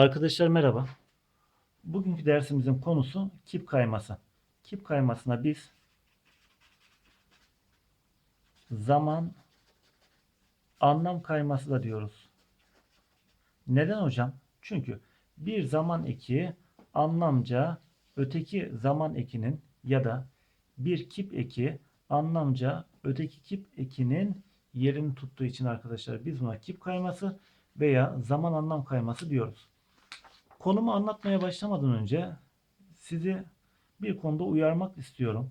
Arkadaşlar merhaba. Bugünkü dersimizin konusu kip kayması. Kip kaymasına biz zaman anlam kayması da diyoruz. Neden hocam? Çünkü bir zaman eki anlamca öteki zaman ekinin ya da bir kip eki anlamca öteki kip ekinin yerini tuttuğu için arkadaşlar biz buna kip kayması veya zaman anlam kayması diyoruz. Konumu anlatmaya başlamadan önce sizi bir konuda uyarmak istiyorum.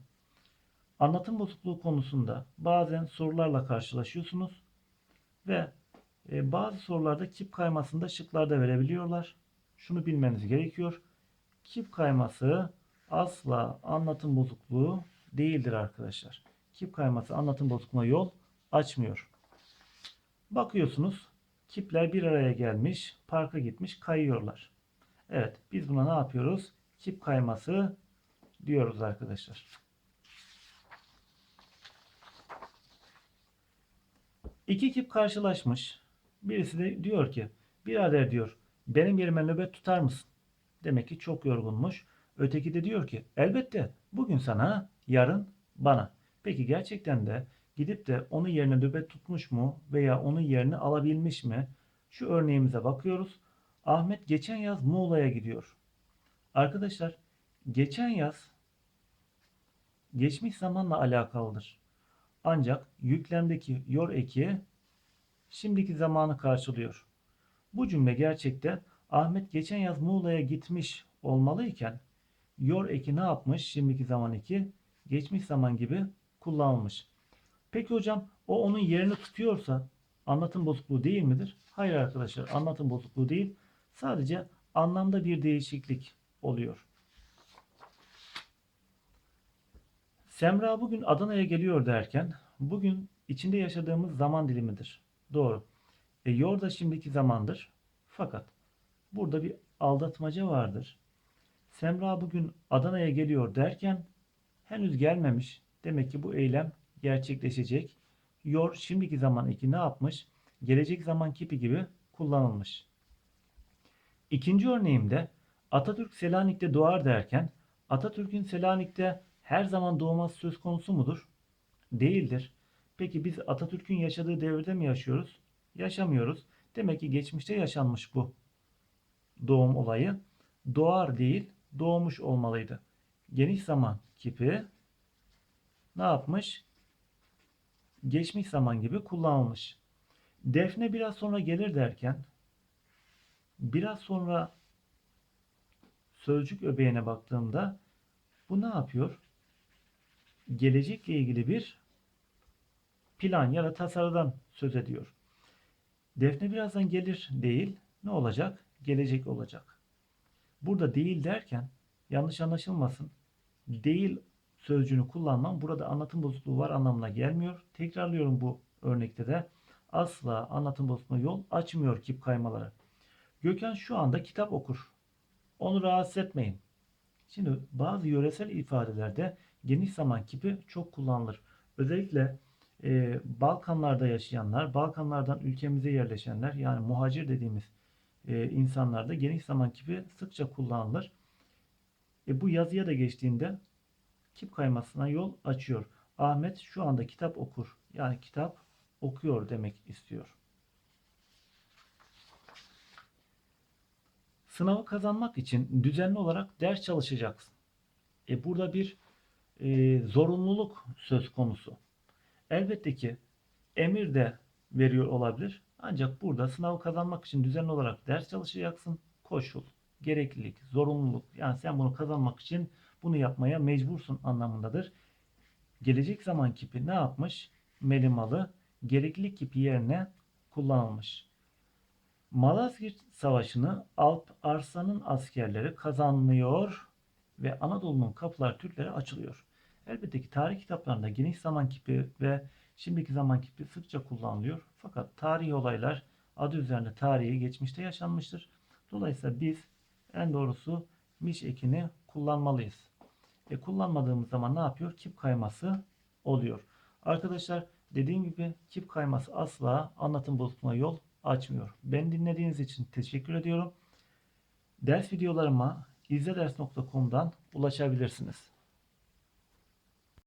Anlatım bozukluğu konusunda bazen sorularla karşılaşıyorsunuz ve e, bazı sorularda kip kaymasında şıklarda verebiliyorlar. Şunu bilmeniz gerekiyor. Kip kayması asla anlatım bozukluğu değildir arkadaşlar. Kip kayması anlatım bozukluğuna yol açmıyor. Bakıyorsunuz kipler bir araya gelmiş, parka gitmiş, kayıyorlar. Evet, biz buna ne yapıyoruz? Kip kayması diyoruz arkadaşlar. İki kip karşılaşmış. Birisi de diyor ki, birader diyor, benim yerime nöbet tutar mısın? Demek ki çok yorgunmuş. Öteki de diyor ki, elbette bugün sana, yarın bana. Peki gerçekten de gidip de onun yerine nöbet tutmuş mu veya onun yerini alabilmiş mi? Şu örneğimize bakıyoruz. Ahmet geçen yaz Muğla'ya gidiyor. Arkadaşlar geçen yaz geçmiş zamanla alakalıdır. Ancak yüklemdeki yor eki şimdiki zamanı karşılıyor. Bu cümle gerçekte Ahmet geçen yaz Muğla'ya gitmiş olmalıyken yor eki ne yapmış? Şimdiki zaman eki geçmiş zaman gibi kullanılmış. Peki hocam o onun yerini tutuyorsa anlatım bozukluğu değil midir? Hayır arkadaşlar anlatım bozukluğu değil. Sadece anlamda bir değişiklik oluyor. Semra bugün Adana'ya geliyor derken bugün içinde yaşadığımız zaman dilimidir. Doğru. E, yor da şimdiki zamandır. Fakat burada bir aldatmaca vardır. Semra bugün Adana'ya geliyor derken henüz gelmemiş. Demek ki bu eylem gerçekleşecek. Yor şimdiki zaman eki ne yapmış? Gelecek zaman kipi gibi kullanılmış. İkinci örneğimde Atatürk Selanik'te doğar derken Atatürk'ün Selanik'te her zaman doğması söz konusu mudur? Değildir. Peki biz Atatürk'ün yaşadığı devirde mi yaşıyoruz? Yaşamıyoruz. Demek ki geçmişte yaşanmış bu doğum olayı. Doğar değil, doğmuş olmalıydı. Geniş zaman kipi ne yapmış? Geçmiş zaman gibi kullanılmış. Defne biraz sonra gelir derken biraz sonra sözcük öbeğine baktığımda bu ne yapıyor? Gelecekle ilgili bir plan ya da tasarıdan söz ediyor. Defne birazdan gelir değil. Ne olacak? Gelecek olacak. Burada değil derken yanlış anlaşılmasın. Değil sözcüğünü kullanmam burada anlatım bozukluğu var anlamına gelmiyor. Tekrarlıyorum bu örnekte de asla anlatım bozukluğuna yol açmıyor kip kaymaları. Gökhan şu anda kitap okur. Onu rahatsız etmeyin. Şimdi bazı yöresel ifadelerde geniş zaman kipi çok kullanılır. Özellikle e, Balkanlarda yaşayanlar, Balkanlardan ülkemize yerleşenler yani muhacir dediğimiz e, insanlarda geniş zaman kipi sıkça kullanılır. E, bu yazıya da geçtiğinde kip kaymasına yol açıyor. Ahmet şu anda kitap okur. Yani kitap okuyor demek istiyor. Sınavı kazanmak için düzenli olarak ders çalışacaksın. E burada bir e, zorunluluk söz konusu. Elbette ki emir de veriyor olabilir. Ancak burada sınavı kazanmak için düzenli olarak ders çalışacaksın. Koşul, gereklilik, zorunluluk. Yani sen bunu kazanmak için bunu yapmaya mecbursun anlamındadır. Gelecek zaman kipi ne yapmış? Melimalı gereklilik kipi yerine kullanılmış. Malazgirt Savaşı'nı Alp Arslan'ın askerleri kazanmıyor ve Anadolu'nun kapıları Türklere açılıyor. Elbette ki tarih kitaplarında geniş zaman kipi ve şimdiki zaman kipi sıkça kullanılıyor. Fakat tarihi olaylar adı üzerinde tarihi geçmişte yaşanmıştır. Dolayısıyla biz en doğrusu miş ekini kullanmalıyız. E kullanmadığımız zaman ne yapıyor? Kip kayması oluyor. Arkadaşlar dediğim gibi kip kayması asla anlatım bozukluğuna yol açmıyor. Beni dinlediğiniz için teşekkür ediyorum. Ders videolarıma izleders.com'dan ulaşabilirsiniz.